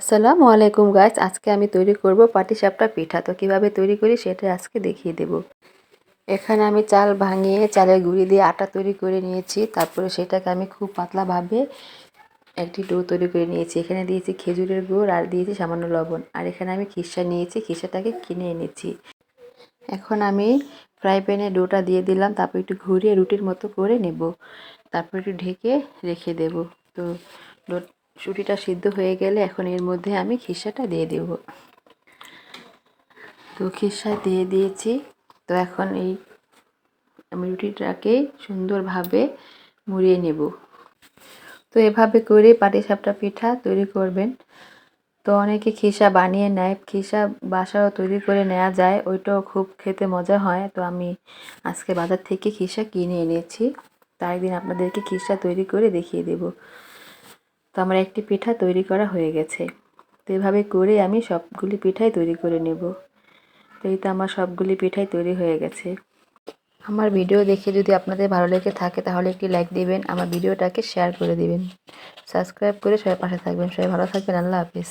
আসসালামু আলাইকুম গাইস, আজকে আমি তৈরি করব পাটিসাপটা পিঠা। তো কীভাবে তৈরি করি সেটা আজকে দেখিয়ে দেব। এখানে আমি চাল ভাঙিয়ে চালের গুঁড়ি দিয়ে আটা তৈরি করে নিয়েছি। তারপরে সেটাকে আমি খুব পাতলাভাবে একটি ডো তৈরি করে নিয়েছি। এখানে দিয়েছি খেজুরের গুড় আর দিয়েছি সামান্য লবণ। আর এখানে আমি খিসা নিয়েছি, খিসাটাকে কিনে এনেছি। এখন আমি ফ্রাই প্যানে ডোটা দিয়ে দিলাম, তারপর একটু ঘুরিয়ে রুটির মতো করে নেব। তারপর একটু ঢেকে রেখে দেব। তো ডো রুটিটা সিদ্ধ হয়ে গেলে এখন এর মধ্যে আমি খিসাটা দিয়ে দেব। তো খিসা দিয়ে দিয়েছি। তো এখন এই আমি রুটিটাকে সুন্দরভাবে মুড়িয়ে নেব। তো এভাবে করে পাটিসাপটা পিঠা তৈরি করবেন। তো অনেকে খিসা বানিয়ে নেয়। খিসা বাসাও তৈরি করে নেওয়া যায়। ওইটাও খুব খেতে মজা হয়। তো আমি আজকে বাজার থেকে খিসা কিনে এনেছি। তাই দিন আপনাদেরকে খিসা তৈরি করে দেখিয়ে দেব। তো আমার একটি পিঠা তৈরি করা হয়ে গেছে। তো এভাবে করে আমি সবগুলি পিঠাই তৈরি করে নেব। তো এই তো আমার সবগুলি পিঠাই তৈরি হয়ে গেছে। আমার ভিডিও দেখে যদি আপনাদের ভালো লেগে থাকে, তাহলে একটি লাইক দিবেন, আমার ভিডিওটাকে শেয়ার করে দিবেন। সাবস্ক্রাইব করে সবাই পাশে থাকবেন। সবাই ভালো থাকবেন। আল্লাহ হাফিজ।